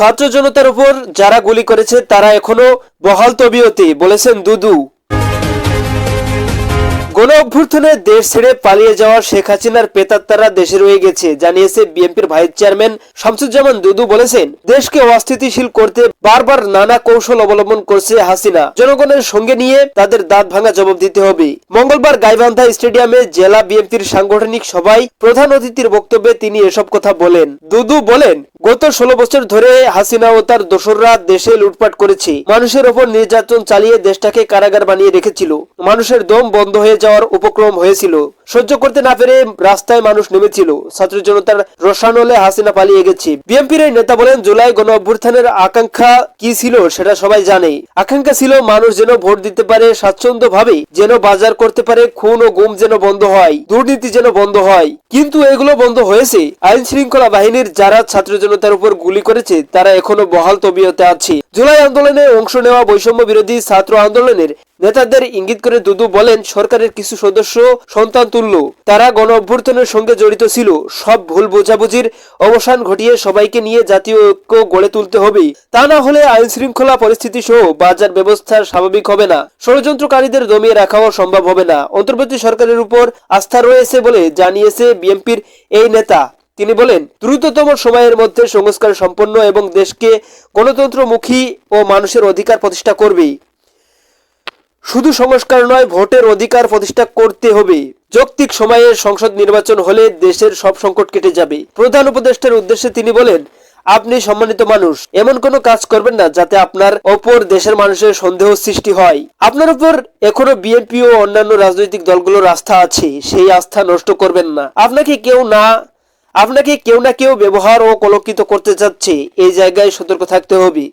ছাত্র জনতার উপর যারা গুলি করেছে, তারা এখনও বহাল তবিয়তে, বলেছেন দুদু। গণ অভ্যুত্থানে দেশ ছেড়ে পালিয়ে যাওয়া শেখ হাসিনার পেতাত্তারা দেশে রয়ে গেছে, জানিয়েছে বিএনপির ভাইস চেয়ারম্যান শামসুজ্জামান দুদু বলেছেন, দেশকে অস্থিতিশীল করতে বারবার নানা কৌশল অবলম্বন করছে হাসিনা। জনগণের সঙ্গে নিয়ে তাদের দাঁত ভাঙা জবাব দিতে হবে। মঙ্গলবার গাইবান্ধা স্টেডিয়ামে জেলা বিএনপির সাংগঠনিক সভায় প্রধান অতিথির বক্তব্যে তিনি এসব কথা বলেন। দুদু বলেন গত ষোলো বছর ধরে হাসিনা ও তার দোসররা দেশে লুটপাট করেছে। মানুষের ওপর নির্যাতন চালিয়ে দেশটাকে কারাগার বানিয়ে রেখেছিল। মানুষের দম বন্ধ হয়ে যাওয়ার উপক্রম হয়েছিল। সহ্য করতে না পেরে রাস্তায় মানুষ নেমেছিল। ছাত্র জনতার রসানলে হাসিনা পালিয়ে গেছে। বিএনপির এই নেতা বলেন, জুলাই গণ অভ্যুত্থানের আকাঙ্ক্ষা কি ছিল সেটা সবাই জানে। আকাঙ্ক্ষা ছিল, মানুষ যেন ভোট দিতে পারে স্বাচ্ছন্দ্য ভাবে যেন বাজার করতে পারে খুন ও গুম যেন বন্ধ হয়, দুর্নীতি যেন বন্ধ হয়। কিন্তু এগুলো বন্ধ হয়েছে। আইন শৃঙ্খলা বাহিনীর যারা ছাত্র জনতার উপর গুলি করেছে, তারা এখনও বহাল তবিয়তে আছে। জুলাই আন্দোলনে অংশ নেওয়া বৈষম্য বিরোধী ছাত্র আন্দোলনের নেতাদের ইঙ্গিত করে দুদু বলেন, সরকারের কিছু সদস্য সন্তান তুল্য। তারা গণ অভ্যর্থনের সঙ্গে জড়িত ছিল। সব ভুল বোঝাবুঝির অবসান ঘটিয়ে সবাইকে নিয়ে জাতীয় ঐক্য গড়ে তুলতে হবে। তা না হলে আইন শৃঙ্খলা পরিস্থিতি সহ বাজার ব্যবস্থা স্বাভাবিক হবে না। ষড়যন্ত্রকারীদের দমিয়ে রাখাও সম্ভব হবে না। অন্তর্বর্তী সরকারের উপর আস্থা রয়েছে বলে জানিয়েছে বিএনপির এই নেতা। তিনি বলেন, দ্রুততম সময়ের মধ্যে সংস্কার সম্পন্ন এবং দেশকে গণতন্ত্রমুখী ও মানুষের অধিকার প্রতিষ্ঠা করবে শুধু সংস্কার নয়, ভোটের অধিকার প্রতিষ্ঠা করতে হবে। যৌক্তিক সময়ে সংসদ নির্বাচন হলে দেশের সব সংকট কেটে যাবে। প্রধান উপদেষ্টার উদ্দেশ্যে তিনি বলেন, আপনি সম্মানিত মানুষ, এমন কোনো কাজ করবেন না যাতে আপনার ওপর দেশের মানুষের সন্দেহ সৃষ্টি হয়। আপনার উপর এখনও বিএনপি ও অন্যান্য রাজনৈতিক দলগুলোর আস্থা আছে, সেই আস্থা নষ্ট করবেন না। আপনাকে কেউ না, আপনাকে কেউ না কেউ ব্যবহার ও কলঙ্কিত করতে যাচ্ছে এই জায়গায় সতর্ক থাকতে হবে।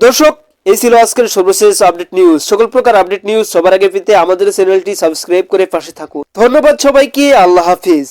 দর্শক এই ছিল আজকের সর্বশেষ আপডেট নিউজ। সকল প্রকার আপডেট নিউজ সবার আগে পেতে আমাদের চ্যানেলটি সাবস্ক্রাইব করে পাশে থাকুন। ধন্যবাদ সবাইকে, আল্লাহ হাফিজ।